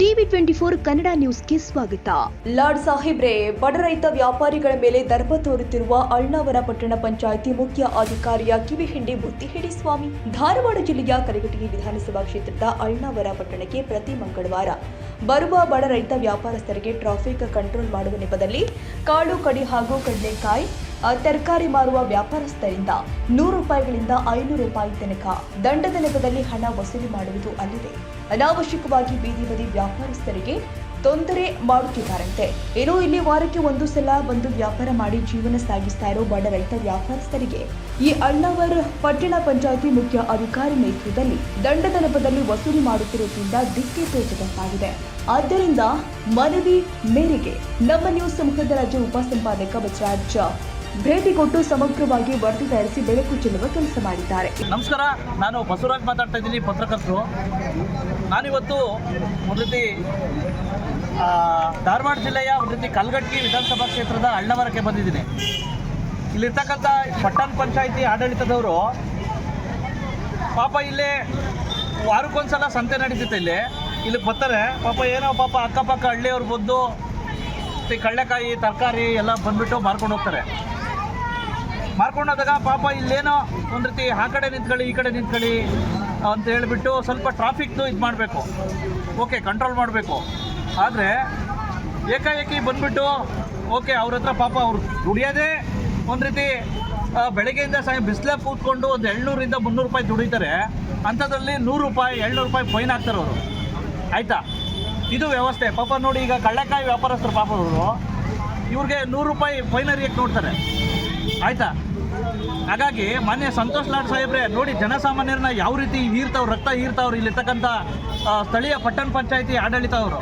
Twenty four Kannada ನ್ಯೂಸ್ಗೆ ಸ್ವಾಗತ. Lord ಸಾಹೇಬ್ರೆ, ಬಡ ರೈತ ವ್ಯಾಪಾರಿಗಳ ಮೇಲೆ ದರ್ಪ ತೋರುತ್ತಿರುವ ಅಳ್ನಾವರ ಪಟ್ಟಣ ಪಂಚಾಯಿತಿ ಮುಖ್ಯ ಅಧಿಕಾರಿಯ ಕಿವಿಹಿಂಡಿ ಬುತ್ತಿ ಹಿಡಿ ಸ್ವಾಮಿ, ಧಾರವಾಡ ಜಿಲ್ಲೆಯ ಕರಗಟಗಿ ವಿಧಾನಸಭಾ ಕ್ಷೇತ್ರದ ಅಳ್ನಾವರ ಪಟ್ಟಣಕ್ಕೆ ಪ್ರತಿ ಮಂಗಳವಾರ. ಬರುವ ಬಡ ರೈತ ವ್ಯಾಪಾರಸ್ಥರಿಗೆ ಟ್ರಾಫಿಕ್ ಕಂಟ್ರೋಲ್ ಮಾಡುವ ನೆಪದಲ್ಲಿ ಕಾಳು ಕಡಿ ಹಾಗೂ ಕಡಲೆಕಾಯಿ ತರಕಾರಿ ಮಾರುವ ವ್ಯಾಪಾರಸ್ಥರಿಂದ ನೂರು ರೂಪಾಯಿಗಳಿಂದ ಐನೂರು ರೂಪಾಯಿ ತನಕ ದಂಡದ ನೆಪದಲ್ಲಿ ಹಣ ವಸೂಲಿ ಮಾಡುವುದು ಅಲ್ಲದೆ ಅನಾವಶ್ಯಕವಾಗಿ ಬೀದಿ ಬದಿ ವ್ಯಾಪಾರಸ್ಥರಿಗೆ ತೊಂದರೆ ಮಾಡುತ್ತಿದ್ದಾರಂತೆ. ಏನೋ ಇಲ್ಲಿ ವಾರಕ್ಕೆ ಒಂದು ಸಲ ಬಂದು ವ್ಯಾಪಾರ ಮಾಡಿ ಜೀವನ ಸಾಗಿಸ್ತಾ ಇರೋ ಬಡ ರೈತ ವ್ಯಾಪಾರಸ್ಥರಿಗೆ ಈ ಅಣ್ಣವರ್ ಪಟ್ಟಣ ಪಂಚಾಯಿತಿ ಮುಖ್ಯ ಅಧಿಕಾರಿ ನೇತೃತ್ವದಲ್ಲಿ ದಂಡದ ನೆಪದಲ್ಲಿ ವಸೂಲಿ ಮಾಡುತ್ತಿರುವುದರಿಂದ ದಿಕ್ಕೆ ತೋಚದಂತಾಗಿದೆ. ಆದ್ದರಿಂದ ಮನವಿ ಮೇರೆಗೆ ನಮ್ಮ ನ್ಯೂಸ್ ಸಮೂಹದ ರಾಜ್ಯ ಉಪಸಂಪಾದಕ ಬಸವರಾಜ್ ಭೇಟಿ ಕೊಟ್ಟು ಸಮಗ್ರವಾಗಿ ವರದಿ ತಯಾರಿಸಿ ಬೆಳಕು ಚೆಲ್ಲುವ ಕೆಲಸ ಮಾಡಿದ್ದಾರೆ. ನಮಸ್ಕಾರ, ನಾನು ಬಸವರಾಜ್ ಮಾತಾಡ್ತಾ ಇದ್ದೀನಿ, ಪತ್ರಕರ್ತರು. ನಾನಿವತ್ತು ಒಂದು ರೀತಿ ಧಾರವಾಡ ಜಿಲ್ಲೆಯ ಒಂದು ರೀತಿ ಕಲ್ಗಟ್ಟಿ ವಿಧಾನಸಭಾ ಕ್ಷೇತ್ರದ ಅಳ್ಳವರಕ್ಕೆ ಬಂದಿದ್ದೀನಿ. ಇಲ್ಲಿರ್ತಕ್ಕಂಥ ಪಟ್ಟಣ ಪಂಚಾಯಿತಿ ಆಡಳಿತದವರು ಪಾಪ ಇಲ್ಲೇ ವಾರಕ್ಕೊಂದ್ಸಲ ಸಂತೆ ನಡೀತಿತ್ತು ಇಲ್ಲಿ. ಇಲ್ಲಿಗೆ ಬರ್ತಾರೆ. ಪಾಪ ಏನೋ ಪಾಪ ಅಕ್ಕಪಕ್ಕ ಹಳ್ಳಿಯವ್ರು ಬಂದು ಕಳ್ಳೆಕಾಯಿ, ತರಕಾರಿ ಎಲ್ಲ ಬಂದುಬಿಟ್ಟು ಮಾರ್ಕೊಂಡು ಹೋಗ್ತಾರೆ. ಮಾರ್ಕೊಂಡು ಹೋದಾಗ ಪಾಪ ಇಲ್ಲೇನೋ ಒಂದು ರೀತಿ ಆ ಕಡೆ ನಿಂತ್ಕೊಳ್ಳಿ, ಈ ಕಡೆ ನಿಂತ್ಕೊಳ್ಳಿ ಅಂತ ಹೇಳಿಬಿಟ್ಟು ಸ್ವಲ್ಪ ಟ್ರಾಫಿಕ್ದು ಇದು ಮಾಡಬೇಕು. ಓಕೆ ಕಂಟ್ರೋಲ್ ಮಾಡಬೇಕು. ಆದರೆ ಏಕಾಏಕಿ ಬಂದ್ಬಿಟ್ಟು ಓಕೆ ಅವ್ರ ಹತ್ರ ಪಾಪ ಅವ್ರು ದುಡಿಯೋದೇ ಒಂದು ರೀತಿ ಬೆಳಗ್ಗೆಯಿಂದ ಸಾಯಂ ಬಿಸಿಲೇ ಕೂತ್ಕೊಂಡು ಒಂದು ಏಳ್ನೂರಿಂದ ಮುನ್ನೂರು ರೂಪಾಯಿ ದುಡಿತಾರೆ. ಅಂಥದ್ರಲ್ಲಿ ನೂರು ರೂಪಾಯಿ, ಏಳ್ನೂರು ರೂಪಾಯಿ ಫೈನ್ ಹಾಕ್ತಾರೆ ಅವರು. ಆಯಿತಾ? ಇದು ವ್ಯವಸ್ಥೆ. ಪಾಪ ನೋಡಿ ಈಗ ಕಳ್ಳಕಾಯಿ ವ್ಯಾಪಾರಸ್ಥರು ಪಾಪ ಅವರು ಇವ್ರಿಗೆ ನೂರು ರೂಪಾಯಿ ಫೈನ್ ಅರಿಯಕ್ಕೆ ನೋಡ್ತಾರೆ. ಆಯ್ತಾ? ಹಾಗಾಗಿ ಮಾನ್ಯ ಸಂತೋಷ್ ಲಾಡ್ ಸಾಹೇಬ್ರೆ, ನೋಡಿ ಜನಸಾಮಾನ್ಯರನ್ನ ಯಾವ ರೀತಿ ಹೀರ್ತಾವ್ರು, ರಕ್ತ ಹೀರ್ತಾವ್ರು ಇಲ್ಲಿರ್ತಕ್ಕಂಥ ಸ್ಥಳೀಯ ಪಟ್ಟಣ ಪಂಚಾಯಿತಿ ಆಡಳಿತ ಅವರು.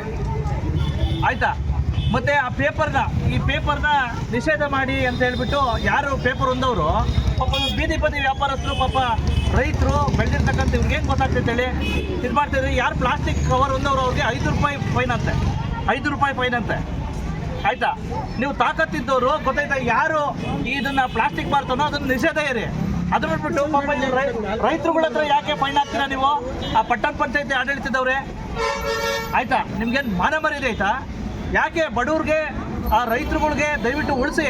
ಆಯ್ತಾ? ಮತ್ತೆ ಆ ಪೇಪರ್ನ ಈ ಪೇಪರ್ನ ನಿಷೇಧ ಮಾಡಿ ಅಂತ ಹೇಳ್ಬಿಟ್ಟು ಯಾರು ಪೇಪರ್ ಒಂದವರು? ಪಾಪ ಬೀದಿ ಬದಿ ವ್ಯಾಪಾರಸ್ಥರು, ಪಾಪ ರೈತರು ಬೆಳೆದಿರ್ತಕ್ಕಂಥ ಇವ್ರಿಗೆ ಏನು ಗೊತ್ತಾಗ್ತೈತೆ ಹೇಳಿ? ಇದು ಮಾಡ್ತಿದ್ರೆ ಯಾರು ಪ್ಲಾಸ್ಟಿಕ್ ಕವರ್ ಒಂದವರು ಅವ್ರಿಗೆ ಐದು ರೂಪಾಯಿ ಫೈನ್ ಅಂತೆ. ಐದು ರೂಪಾಯಿ ಫೈನ್ ಅಂತೆ. ಆಯ್ತಾ? ನೀವು ತಾಕತ್ತಿದ್ದವರು, ಗೊತ್ತಾಯ್ತಾ ಯಾರು ಇದನ್ನ ಪ್ಲಾಸ್ಟಿಕ್ ಮಾಡ್ತಾನೋ ಅದನ್ನ ನಿಷೇಧ ಇರಿ ಅದು ಬಿಟ್ಬಿಟ್ಟು ಪಾಪ ರೈತರುಗಳ ಹತ್ರ ಯಾಕೆ ಫೈನ್ ಹಾಕ್ತೀರಾ ನೀವು? ಆ ಪಟ್ಟಣ ಪಂಚಾಯತಿ ಆಡಳಿತದವ್ರೆ. ಆಯ್ತಾ? ನಿಮ್ಗೇನು ಮಾನ ಮರ್ಯಾದೆ ಆಯ್ತಾ? ಯಾಕೆ ಬಡವ್ರಿಗೆ, ಆ ರೈತರುಗಳಿಗೆ ದಯವಿಟ್ಟು ಉಳಿಸಿ?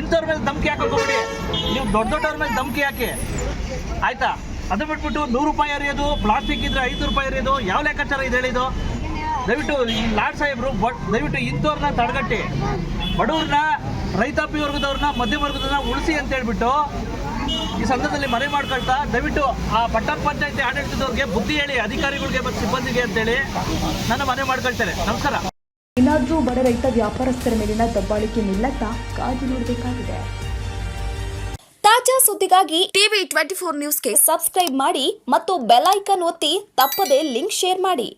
ಇಂಥವ್ರ ಮೇಲೆ ಧಮಕಿ ಹಾಕೋಬಿಡಿ ನೀವು ದೊಡ್ಡ ದೊಡ್ಡವ್ರ ಮೇಲೆ ಧಮಕಿ ಹಾಕಿ. ಆಯ್ತಾ? ಅದು ಬಿಟ್ಬಿಟ್ಟು ನೂರು ರೂಪಾಯಿ ಎರಿಯೋದು ಪ್ಲಾಸ್ಟಿಕ್ ಇದ್ರೆ ಐದು ರೂಪಾಯಿ ಎರಿಯೋದು ಯಾವ ಲೆಕ್ಕಾಚಾರ ಇದು ಹೇಳಿದು ದಯವಿಟ್ಟು ಈ ಲಾಡ್ ಸಾಹೇಬ್ರು ಬಟ್ ದಯವಿಟ್ಟು ಇಂಥವ್ರನ್ನ ತಡೆಗಟ್ಟಿ. ಬಡವ್ರನ್ನ ರೈತಾಪಿ ವರ್ಗದವ್ರನ್ನ ಮಧ್ಯಮ ವರ್ಗದವ್ರನ್ನ ಉಳಿಸಿ ಅಂತ ಹೇಳ್ಬಿಟ್ಟು ಈ ಸಂದರ್ಭದಲ್ಲಿ ಮನೆ ಮಾಡ್ಕೊಳ್ತಾ ದಯವಿಟ್ಟು ಆ ಪಟ್ಟಣ ಪಂಚಾಯತಿ ಆಡಳಿತದವ್ರಿಗೆ ಬುದ್ಧಿ ಹೇಳಿ ಅಧಿಕಾರಿಗಳಿಗೆ ಮತ್ತು ಸಿಬ್ಬಂದಿಗೆ ಅಂತೇಳಿ ನನ್ನ ಮನೆ ಮಾಡ್ಕೊಳ್ತೇನೆ. ನಮಸ್ಕಾರ. ಇನ್ನಾದ್ರೂ ಬಡ ರೈತ ವ್ಯಾಪಾರಸ್ಥರ ಮೇಲಿನ ದಬ್ಬಾಳಿಕೆ ನಿಲ್ಲತ್ತಾ ಕಾದು ನೋಡಬೇಕಾಗಿದೆ. ತಾಜಾ ಸುದ್ದಿಗಾಗಿ ಟಿವಿ ಟ್ವೆಂಟಿ ಫೋರ್ ನ್ಯೂಸ್ಗೆ ಸಬ್ಸ್ಕ್ರೈಬ್ ಮಾಡಿ ಮತ್ತು ಬೆಲ್ ಐಕನ್ ಒತ್ತಿ ತಪ್ಪದೇ ಲಿಂಕ್ ಶೇರ್ ಮಾಡಿ.